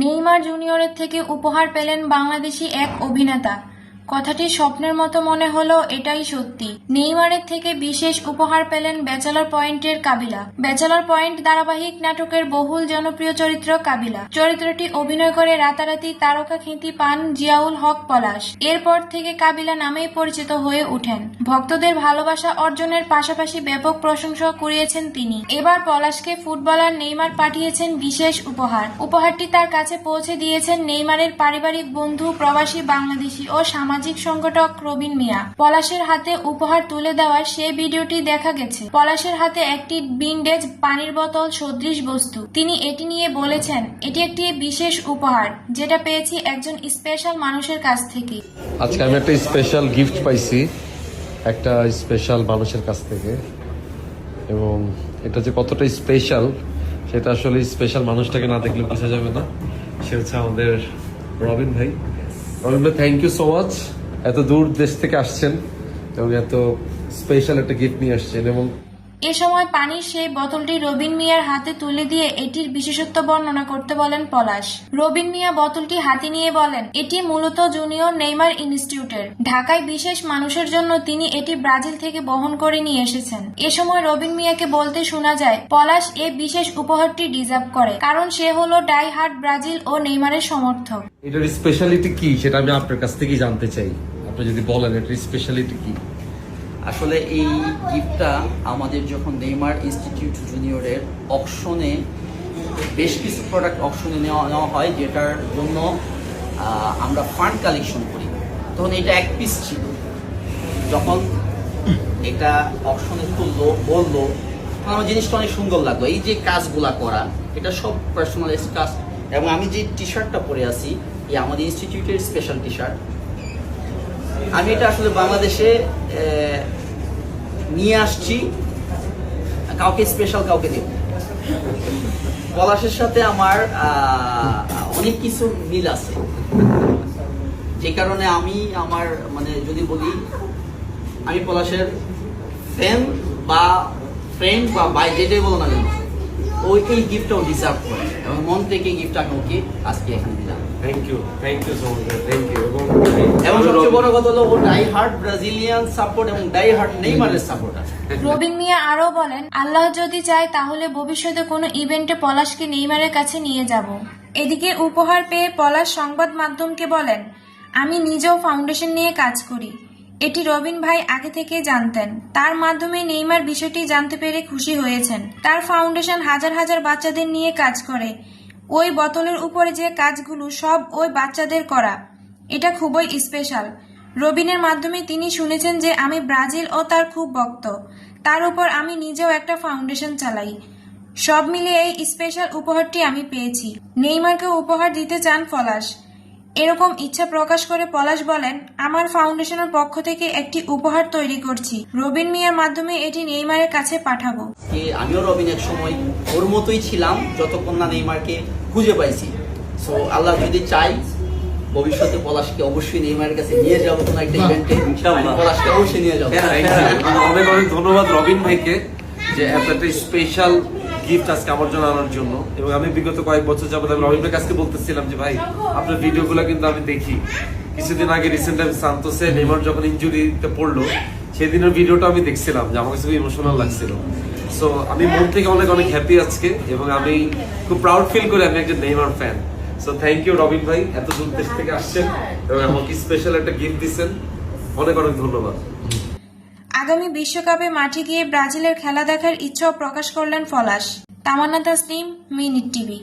Neymar জুনিয়রের থেকে উপহার পেলেন বাংলাদেশি এক অভিনেতা। কথাটি স্বপ্নের মতো মনে হলো, এটাই সত্যি। নেইমারের থেকে বিশেষ উপহার পেলেন ব্যাচেলর পয়েন্টের কাবিলা। ব্যাচেলর পয়েন্ট ধারাবাহিক নাটকের বহুল জনপ্রিয় চরিত্র কাবিলা। চরিত্রটি অভিনয় করে রাতারাতি তারকা খ্যাতি পান জিয়াউল হক পলাশ। এরপর থেকে কাবিলা নামেই পরিচিত হয়ে ওঠেন। ভক্তদের ভালোবাসা অর্জনের পাশাপাশি ব্যাপক প্রশংসা কুড়িয়েছেন তিনি। এবার পলাশকে ফুটবলার নেইমার পাঠিয়েছেন বিশেষ উপহার। উপহারটি তার কাছে পৌঁছে দিয়েছেন নেইমারের পারিবারিক বন্ধু, প্রবাসী বাংলাদেশি ও সামাজিক সংগঠক রবিন মিয়া। পলাশের হাতে উপহার তুলে দেওয়ার সেই ভিডিওটি দেখা গেছে। পলাশের হাতে একটি বিন্ডেজ পানির বোতল, সদৃশ বস্তু। তিনি এটি নিয়ে বলেছেন, এটি একটি বিশেষ উপহার, যেটা পেয়েছি একজন স্পেশাল মানুষের কাছ থেকে। আজকে আমি একটা স্পেশাল গিফট পাইছি, একটা স্পেশাল মানুষের কাছ থেকে। এবং এটা যে কতটা স্পেশাল, সেটা আসলে স্পেশাল মানুষটাকে না দেখলে বোঝা যাবে না। সে হচ্ছে আমাদের রবিন ভাই। ভাই থ্যাংক ইউ সো মাচ এত দূর দেশ থেকে আসছেন এবং এত স্পেশাল একটা গিফট নিয়ে আসছেন এবং এ সময় পানির সেই বোতলটি রবিন মিয়ার হাতে তুলে দিয়ে এটির বিশেষত্ব বর্ণনা করতে বলেন পলাশ। রবিন মিয়া বোতলটি হাতে নিয়ে বলেন, এটি মূলত জুনিয়র নেইমার ইনস্টিটিউটের। ঢাকায় বিশেষ মানুষের জন্য তিনি এটি ব্রাজিল থেকে বহন করে নিয়ে এসেছেন। এ সময় রবিন মিয়াকে বলতে শোনা যায়, পলাশ এ বিশেষ উপহারটি ডিজার্ভ করে, কারণ সে হলো ডাই হার্ট ব্রাজিল ও নেইমারের সমর্থক। এটার স্পেশালিটি কি সেটা আমি আপনার কাছ থেকেই জানতে চাই। আপনি যদি বলেন এটার স্পেশালিটি কি? আসলে এই গিফটটা আমাদের যখন নেইমার ইনস্টিটিউট জুনিয়রের অপশনে বেশ কিছু প্রোডাক্ট অপশনে নেওয়া নেওয়া হয়, যেটার জন্য আমরা ফান্ড কালেকশন করি। তখন এটা এক পিস ছিল। যখন এটা অকশনে তুললো, বলল আমার জিনিসটা অনেক সুন্দর লাগল। এই যে কাজগুলা করা, এটা সব পার্সোনালাইজ কাজ এবং আমি যে টি শার্টটা পরে আছি, এই আমাদের ইনস্টিটিউটের স্পেশাল টি শার্ট আমি এটা আসলে বাংলাদেশে নিয়ে আসছি। কাউকে স্পেশাল কাউকে দেব পলাশের সাথে আমার অনেক কিছু মিল আছে। যে কারণে আমি আমার মানে যদি বলি, আমি পলাশের ফ্যান বা ফ্রেন্ড বা বাই যেটাই বলো না কেন ওই এই গিফটটাও ডিজার্ভ করে। এবং মন থেকে গিফটটা ওকে আজকে এখানে দিলাম। Thank you thank you so much thank you এবং এবং সবচেয়ে বড় কথা হলো ও ডাই হার্ট ব্রাজিলিয়ান সাপোর্ট এবং ডাই হার্ট নেইমারের সাপোর্টার রবিন মিয়া আরও বলেন আল্লাহ যদি চায় তাহলে ভবিষ্যতে কোনো ইভেন্টে পলাশকে নেইমারের কাছে নিয়ে যাব। এদিকে উপহার পেয়ে পলাশ সংবাদ মাধ্যমকে বলেন আমি নিজেও ফাউন্ডেশন নিয়ে কাজ করি। এটি রবিন ভাই আগে থেকে জানতেন। তার মাধ্যমে নেইমার বিষয়টি জানতে পেরে খুশি হয়েছেন। তার ফাউন্ডেশন হাজার হাজার বাচ্চাদের নিয়ে কাজ করে। ওই বোতলের উপরে যে কাজগুলো সব ওই বাচ্চাদের করা। এটা খুবই স্পেশাল রবিনের মাধ্যমে তিনি শুনেছেন যে আমি ব্রাজিল ও তার খুব ভক্ত। তার উপর আমি নিজেও একটা ফাউন্ডেশন চালাই। সব মিলিয়ে এই স্পেশাল উপহারটি আমি পেয়েছি। নেইমারকে উপহার দিতে চান পলাশ। এরকম ইচ্ছা প্রকাশ করে পলাশ বলেন, আমার ফাউন্ডেশনের পক্ষ থেকে একটি উপহার তৈরি করছি। রবিন মিয়ার মাধ্যমে এটি নেইমারের কাছে পাঠাবো। আমিও রবিন এক সময় ওর মতোই ছিলাম, যতক্ষণ না নেইমারকে খুঁজে পাইছি। সো আল্লাহ যদি চাই ভবিষ্যতে পলাশকে অবশ্যই নেইমারের কাছে নিয়ে যাব কোনো একটা ইভেন্টে পলাশকে অবশ্যই নিয়ে যাব। অনেক অনেক ধন্যবাদ রবিন ভাইকে যে এত একটা স্পেশাল গিফট আজকে আমার জন্য আনার জন্য। এবং আমি বিগত কয়েক বছর যাবত আমি রবিন ভাইয়ের কাছে বলতেছিলাম যে ভাই আপনার ভিডিওগুলো কিন্তু আমি দেখি। কিছুদিন আগে রিসেন্ট টাইম সান্তোসে নেইমার যখন ইনজুরিতে পড়ল সেদিনের ভিডিওটা আমি দেখছিলাম যে আমার কাছে খুব ইমোশনাল লাগছিল। সো আমি মন থেকে অনেক অনেক হ্যাপি আজকে এবং আমি খুব প্রাউড ফিল করি আমি একজন Neymar fan so thank you Robin ভাই, এত দূর দেশ থেকে আসছেন এবং আমাকে স্পেশাল একটা গিফট দিচ্ছেন। অনেক অনেক ধন্যবাদ। আগামী বিশ্বকাপে মাঠে গিয়ে ব্রাজিলের খেলা দেখার ইচ্ছাও প্রকাশ করলেন ফলাশ তামান্না তাসলিম মিনিট টিভি।